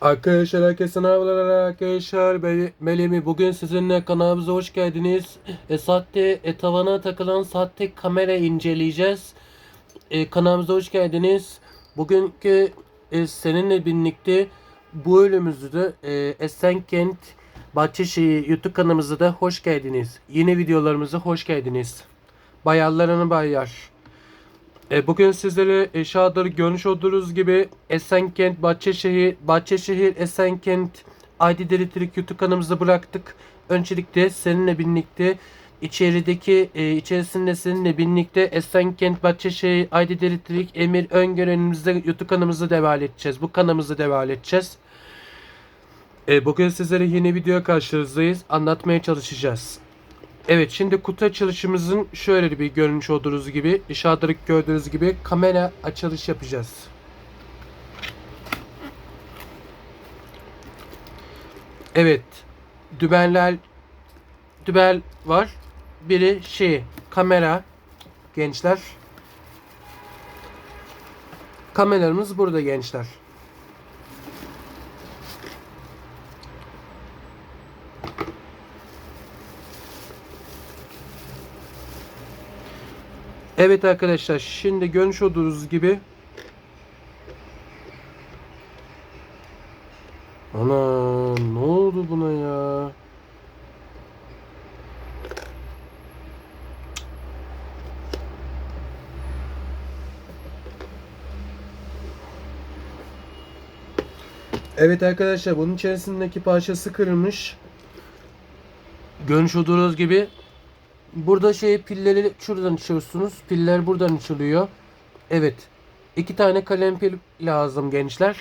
Arkadaşlar herkese merhabalar arkadaşlar. Ben bugün sizinle kanalımıza hoş geldiniz. E, sahte e, tavana takılan sahte kamera inceleyeceğiz. E, kanalımıza hoş geldiniz. Bugünkü e, seninle birlikte bu bölümümüzde e, Esenkent Bahçeşehir YouTube kanalımıza da hoş geldiniz. Yeni videolarımıza hoş geldiniz. Bayarlarını bayar bugün sizlere e, şahları görmüş olduğunuz gibi Esenkent, Bahçeşehir, Bahçeşehir, Esenkent, ID Elektrik YouTube kanalımızda bıraktık. Öncelikle seninle birlikte içerideki e, içerisinde seninle birlikte Esenkent, Bahçeşehir, ID Elektrik, Emir Öngörenimizde YouTube kanalımızda devam edeceğiz. Bu kanalımızda devam edeceğiz. E, bugün sizlere yeni video karşınızdayız. Anlatmaya çalışacağız. Evet şimdi kutu açılışımızın şöyle bir görünüş olduğunuz gibi dışarıda gördüğünüz gibi kamera açılış yapacağız. Evet dübenler dübel var. Biri şey kamera gençler. Kameralarımız burada gençler. Evet arkadaşlar şimdi görmüş olduğunuz gibi Ana ne oldu buna ya? Evet arkadaşlar bunun içerisindeki parçası kırılmış. Görmüş olduğunuz gibi Burada şey pilleri şuradan açıyorsunuz. Piller buradan açılıyor. Evet. İki tane kalem pil lazım gençler.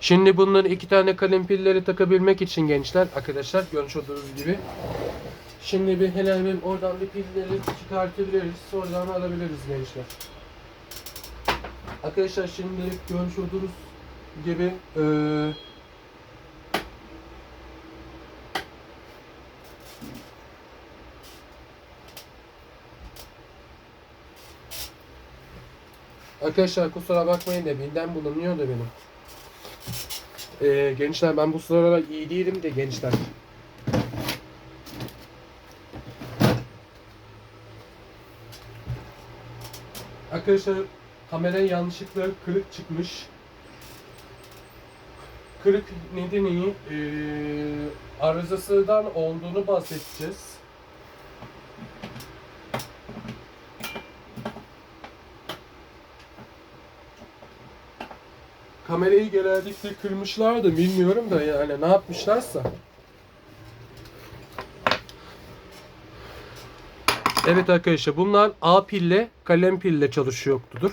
Şimdi bunların iki tane kalem pilleri takabilmek için gençler arkadaşlar görmüş olduğunuz gibi. Şimdi bir hemen bir oradan bir pilleri çıkartabiliriz. Oradan alabiliriz gençler. Arkadaşlar şimdi görmüş olduğunuz gibi eee Arkadaşlar kusura bakmayın da midem bulunuyor da benim. Ee, gençler ben bu sıralar iyi değilim de gençler. Arkadaşlar kamera yanlışlıkla kırık çıkmış. Kırık nedeni ee, arızasından olduğunu bahsedeceğiz. Kamerayı genellikle kırmışlar da bilmiyorum da yani ne yapmışlarsa. Evet arkadaşlar bunlar A pille kalem pille çalışıyordur.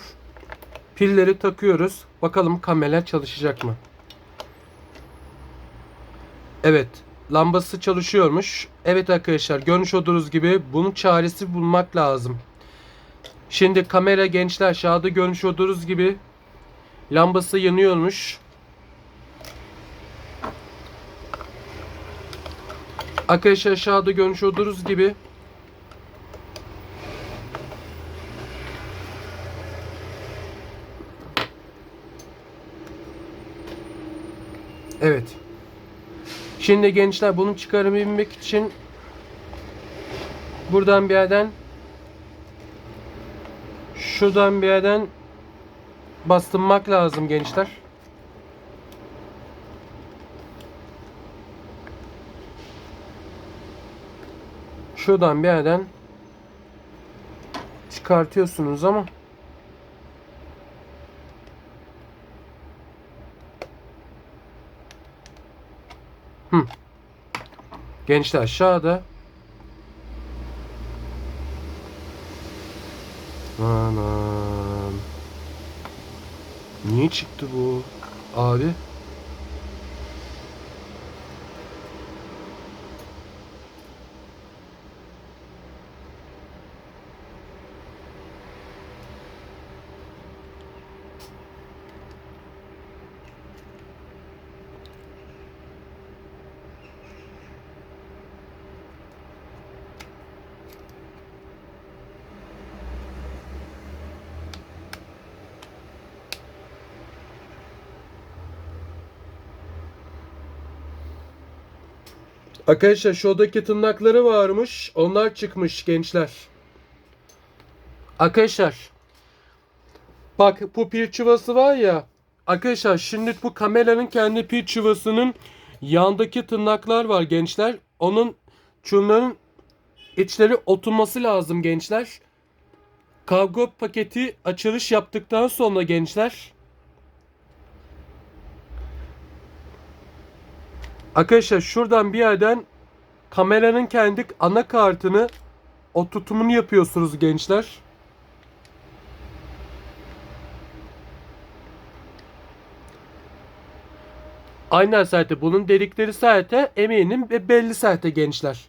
Pilleri takıyoruz. Bakalım kamera çalışacak mı? Evet. Lambası çalışıyormuş. Evet arkadaşlar görmüş olduğunuz gibi bunun çaresi bulmak lazım. Şimdi kamera gençler aşağıda görmüş olduğunuz gibi Lambası yanıyormuş. Arkadaşlar aşağıda görmüş olduğunuz gibi Evet. Şimdi gençler bunu çıkarabilmek için buradan bir yerden şuradan bir yerden bastırmak lazım gençler. Şuradan bir yerden çıkartıyorsunuz ama Hı. Gençler aşağıda Anam. Niye çıktı bu? Abi. Arkadaşlar şuradaki tırnakları varmış. Onlar çıkmış gençler. Arkadaşlar. Bak bu pil çuvası var ya. Arkadaşlar şimdi bu kameranın kendi pil çuvasının yandaki tırnaklar var gençler. Onun şunların içleri oturması lazım gençler. Kargo paketi açılış yaptıktan sonra gençler. Arkadaşlar şuradan bir yerden kameranın kendi anakartını o tutumunu yapıyorsunuz gençler. Aynen zaten bunun dedikleri saate eminim ve belli saate gençler.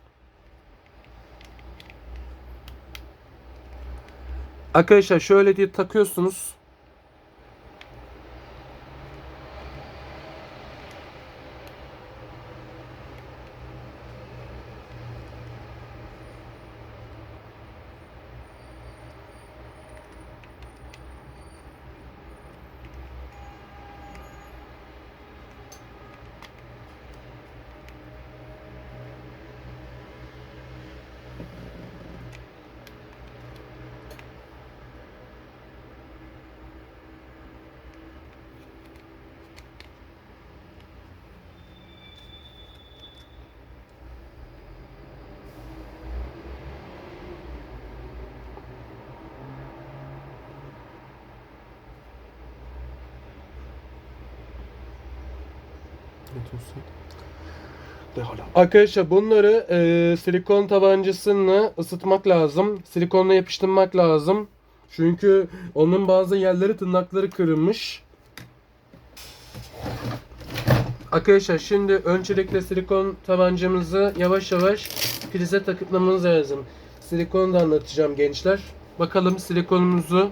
Arkadaşlar şöyle diye takıyorsunuz. Arkadaşlar bunları e, silikon tabancasını ısıtmak lazım. Silikonla yapıştırmak lazım. Çünkü onun bazı yerleri tırnakları kırılmış. Arkadaşlar şimdi öncelikle silikon tabancamızı yavaş yavaş prize takıtmamız lazım. Silikonu da anlatacağım gençler. Bakalım silikonumuzu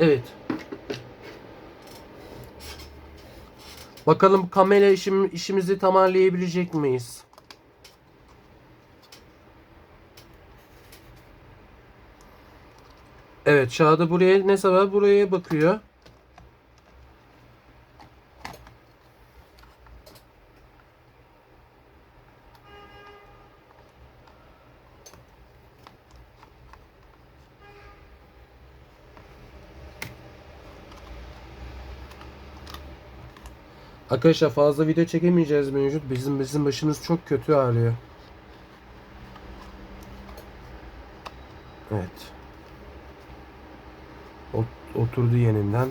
Evet. Bakalım kamera işim, işimizi tamamlayabilecek miyiz? Evet, Çağda buraya ne sabah buraya bakıyor. Arkadaşlar fazla video çekemeyeceğiz mevcut. Bizim bizim başımız çok kötü ağrıyor. Evet. Ot- oturdu yeniden.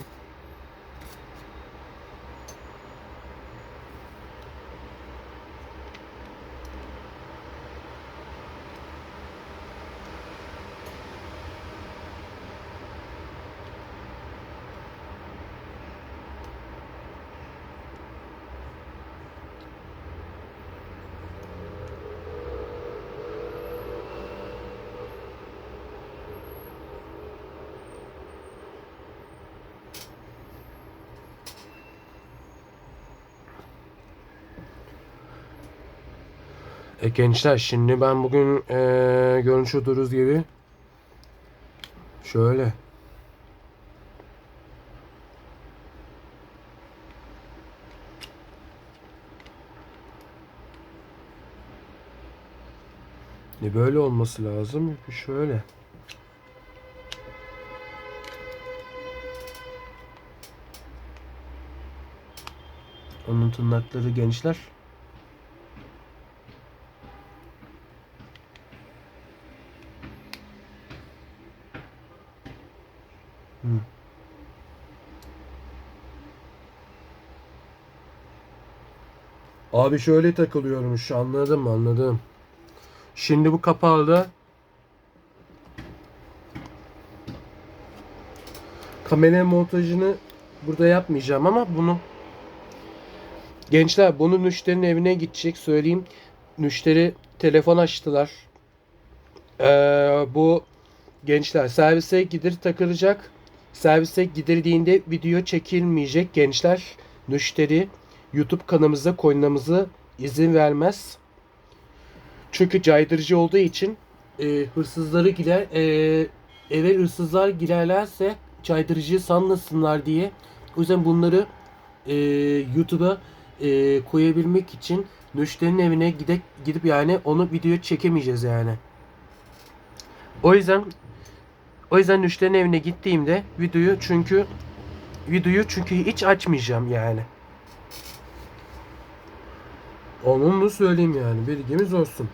E gençler şimdi ben bugün e, görmüş olduğunuz gibi şöyle Ne böyle olması lazım. Şöyle. Onun tırnakları gençler. Abi şöyle takılıyormuş. Anladım anladım. Şimdi bu kapağı da kamera montajını burada yapmayacağım ama bunu gençler bunu müşterinin evine gidecek söyleyeyim. Müşteri telefon açtılar. Ee, bu gençler servise gidir takılacak. Servise gidirdiğinde video çekilmeyecek gençler. Müşteri YouTube kanalımıza koymamızı izin vermez. Çünkü caydırıcı olduğu için e, hırsızları girer e, eve hırsızlar girerlerse caydırıcı sanmasınlar diye. O yüzden bunları e, YouTube'a e, koyabilmek için müşterinin evine gidip gidip yani onu video çekemeyeceğiz yani. O yüzden o yüzden müşterinin evine gittiğimde videoyu çünkü videoyu çünkü hiç açmayacağım yani. Onu da söyleyeyim yani bilgimiz olsun.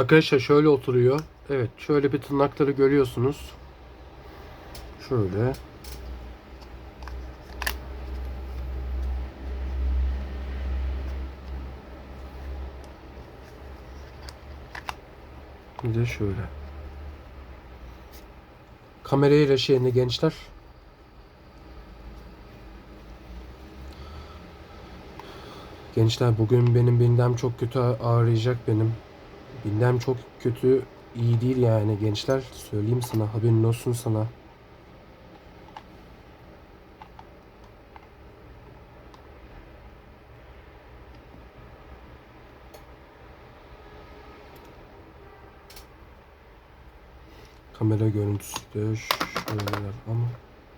Arkadaşlar şöyle oturuyor. Evet şöyle bir tırnakları görüyorsunuz. Şöyle. Bir de şöyle. Kamerayı reşeğinde gençler. Gençler bugün benim bindem çok kötü ağrıyacak benim. Bindem çok kötü iyi değil yani gençler. Söyleyeyim sana haberin olsun sana. Kamera görüntüsü de şöyle ama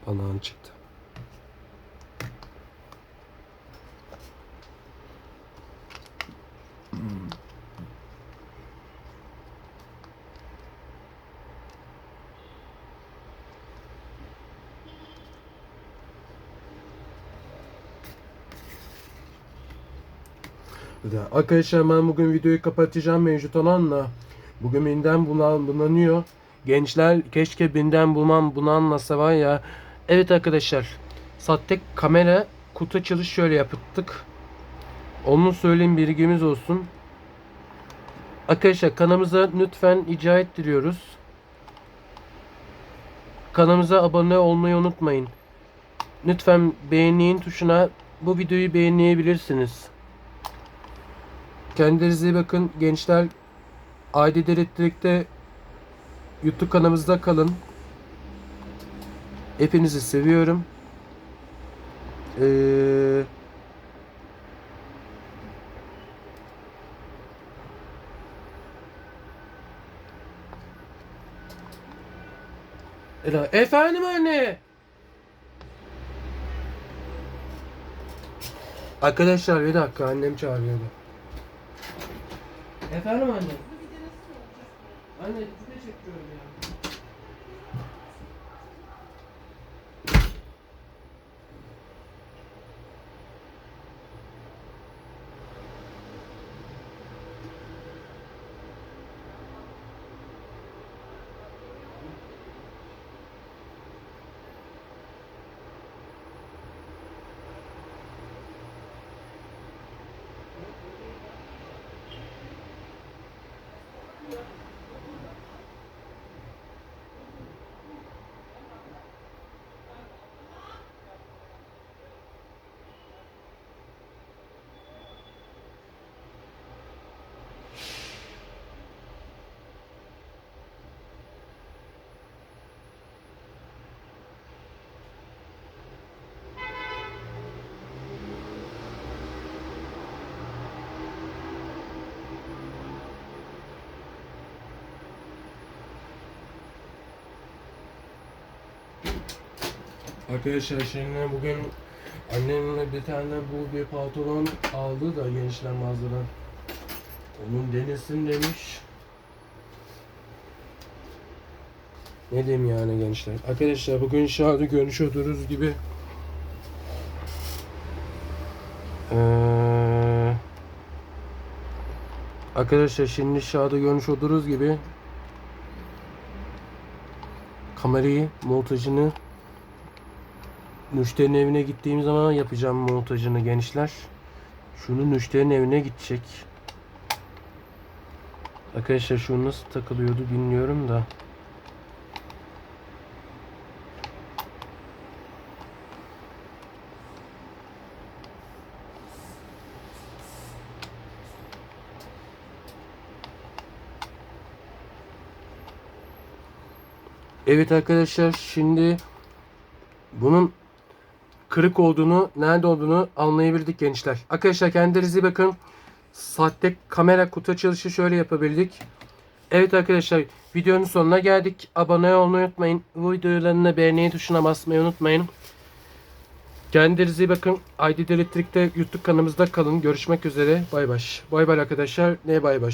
banağın çıktı. Bir de Arkadaşlar ben bugün videoyu kapatacağım mevcut olanla. Bugün binden bulan, bulanıyor. Gençler keşke binden bulmam bunu anlasa var ya. Evet arkadaşlar. Sahte kamera kutu açılış şöyle yaptık. Onu söyleyeyim bilgimiz olsun. Arkadaşlar kanalımıza lütfen rica ettiriyoruz. Kanalımıza abone olmayı unutmayın. Lütfen beğenin tuşuna bu videoyu beğenebilirsiniz. Kendinize iyi bakın gençler. Aile Elektrik'te YouTube kanalımızda kalın. Hepinizi seviyorum. Ee, Efendim anne. Arkadaşlar bir dakika annem çağırıyordu. Efendim anne. Anne video çekiyorum ya. Arkadaşlar şimdi bugün annemle bir tane bu bir pantolon aldı da gençler mağazadan. Onun denesin demiş. Ne diyeyim yani gençler. Arkadaşlar bugün şahane görüşüyoruz gibi. Ee, arkadaşlar şimdi şahane görüşüyoruz gibi. Kamerayı, montajını müşterinin evine gittiğim zaman yapacağım montajını gençler. Şunu müşterinin evine gidecek. Arkadaşlar şu nasıl takılıyordu bilmiyorum da. Evet arkadaşlar şimdi bunun kırık olduğunu, nerede olduğunu anlayabildik gençler. Arkadaşlar kendinize iyi bakın. Sahte kamera kutu açılışı şöyle yapabildik. Evet arkadaşlar videonun sonuna geldik. Abone olmayı unutmayın. Bu videolarını beğeni tuşuna basmayı unutmayın. Kendinize iyi bakın. ID Elektrik'te YouTube kanalımızda kalın. Görüşmek üzere. Bay bay. Bay bay arkadaşlar. Ne bay bay.